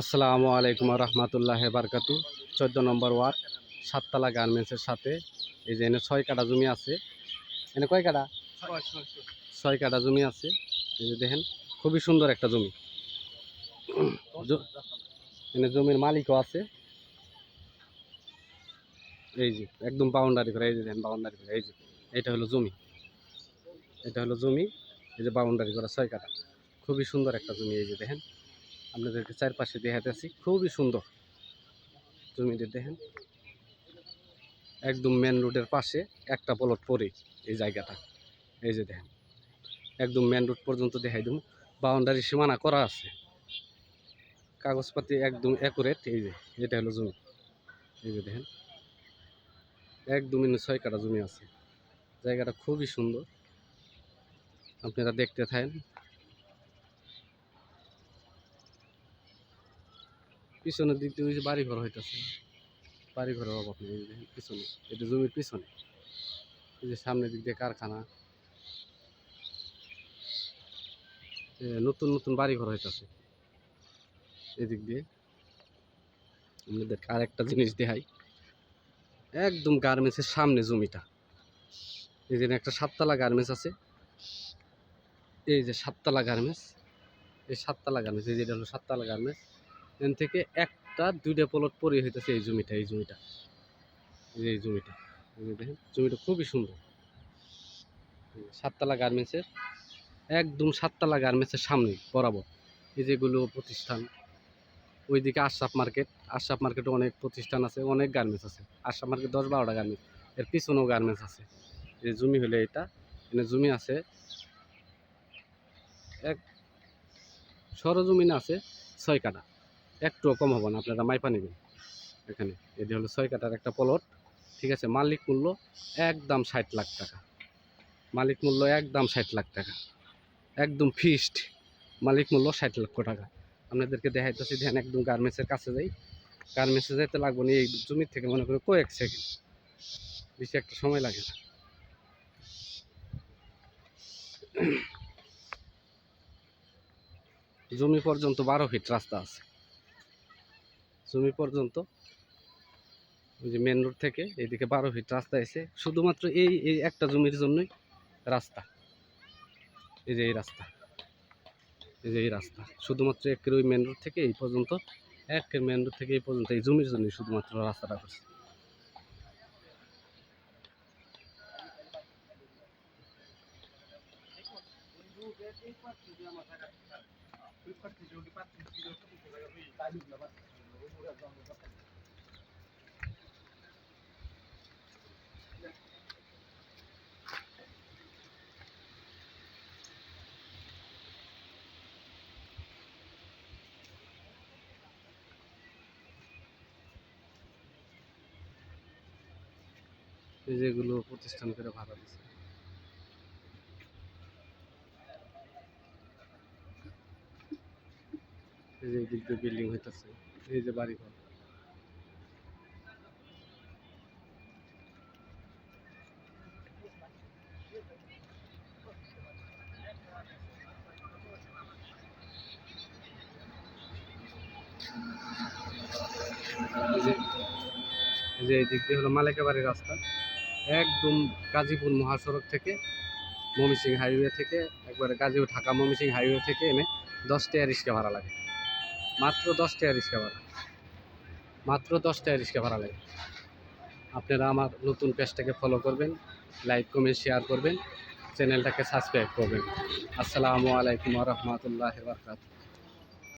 আসসালামু আলাইকুম রহমতুল্লাহ বারকাতু। চোদ্দ নম্বর ওয়ার্ড, সাততলা গার্মেন্টসের সাথে। এই যে এনে ছয় কাটা জমি আছে। এনে কয় কাটা ছয় কাটা জমি আছে। এই যে দেখেন, খুবই সুন্দর একটা জমি। এনে জমির মালিকও আছে। এই যে, একদম বাউন্ডারি করে, এই যে দেখেন বাউন্ডারি করে, এই যে, এটা হলো জমি। এটা হলো জমি, এই যে বাউন্ডারি করা ছয় কাটা খুবই সুন্দর একটা জমি, এই যে দেখেন। আপনাদেরকে চারপাশে দেখাতে আছি, খুবই সুন্দর জমিটি দেখেন। একদম মেন রোডের পাশে একটা প্লট পরে এই জায়গাটা, এই যে দেখেন। একদম মেন রোড পর্যন্ত দেখাই দেবো। বাউন্ডারি সীমানা করা আছে। কাগজপাতি একদম অ্যাকুরেট এই যে, এটা হলো জমি। এই যে দেখেন একদম ইನ್ನು ছয় কাটা জমি আছে। জায়গাটা খুবই সুন্দর। আপনারা দেখতে থাকেন। পিছনের দিক দিয়ে বাড়ি ঘর হইতেছে। বাড়ি ঘরের অভাব নেই পিছনে। এটা জমির পিছনে। এই যে সামনের দিক দিয়ে কারখানা। নতুন নতুন বাড়ি ঘর হইতেছে। এদিক দিয়ে। আমাদেরকে আরেকটা জিনিস দেখাই। একদম গার্মেন্টসের সামনে জমিটা। এই যে একটা সাততলা গার্মেন্টস আছে। এই যে সাততলা গার্মেন্টস। এই সাততলা গার্মেন্টস, এই যেটা হলো সাততলা গার্মেন্টস। এখান থেকে একটা, দুইটা প্লট পরে হইতেছে এই জমিটা এই জমিটা। এই জমিটা। দেখেন, জমিটা খুবই সুন্দর। সাততলা গার্মেন্টসের, একদম সাততলা গার্মেন্টসের সামনে, বরাবর। এই যেগুলো প্রতিষ্ঠান। ওইদিকে আশরাফ মার্কেট। আশরাফ মার্কেটে অনেক প্রতিষ্ঠান আছে, অনেক গার্মেন্টস আছে। আশরাফ মার্কেট দশ বারোটা গার্মেন্টস এর পিছনেও গার্মেন্টস আছে। এই জমি হলে এটা, এখানে জমি আছে। এক সরজমিন আছে ছয় কাটা একটুও কম হবে না, আপনারা মাইপা নেবেন। এখানে, এটি হলো ছয় কাটার একটা প্লট ঠিক আছে, মালিক মূল্য একদম ষাট লাখ টাকা। মালিক মূল্য একদম ষাট লাখ টাকা। একদম ফিক্সড মালিক মূল্য ষাট লক্ষ টাকা। আপনাদেরকে দেখাইতেছি, ধ্যান একদম গার্মেন্টসের কাছে যাই। গার্মেন্টসে যাইতে লাগবো না, এই জমির থেকে মনে করি কয়েক সেকেন্ড বেশি একটা সময় লাগে না। জমি পর্যন্ত বারো ফিট রাস্তা আছে। জমি পর্যন্ত ওই যে মেন রোড থেকে এইদিকে বারো ফিট রাস্তা এসে শুধুমাত্র এই এই একটা জমির জন্যই রাস্তা। এই যে এই রাস্তা। এই যে এই রাস্তা। শুধুমাত্র একের ওই মেন রোড থেকে এই পর্যন্ত, একের মেন রোড থেকে এই পর্যন্ত এই জমির জন্যই শুধুমাত্র রাস্তাটা করছে। যেগুলো প্রতিষ্ঠান করে ভাড়া দিচ্ছে এই যে দিক দিয়ে বিল্ডিং হইতেছে, এই যে বাড়ি ঘর যে, এই দিক দিয়ে হলো মালিকাবাড়ির রাস্তা। একদম গাজীপুর মহাসড়ক থেকে ময়মনসিংহ হাইওয়ে থেকে, একবারে গাজীপুর ঢাকা ময়মনসিংহ হাইওয়ে থেকে এনে দশ টাকা রিক্সা ভাড়া লাগে। মাত্র দশ টাকা রিক্সা ভাড়া। মাত্র দশ টাকা রিক্সা ভাড়া লাগে। আপনারা আমার নতুন পেজটাকে ফলো করবেন লাইক কমেন্ট শেয়ার করবেন চ্যানেলটাকে সাবস্ক্রাইব করবেন। আসসালামু আলাইকুম রহমতুল্লাহ বারকাত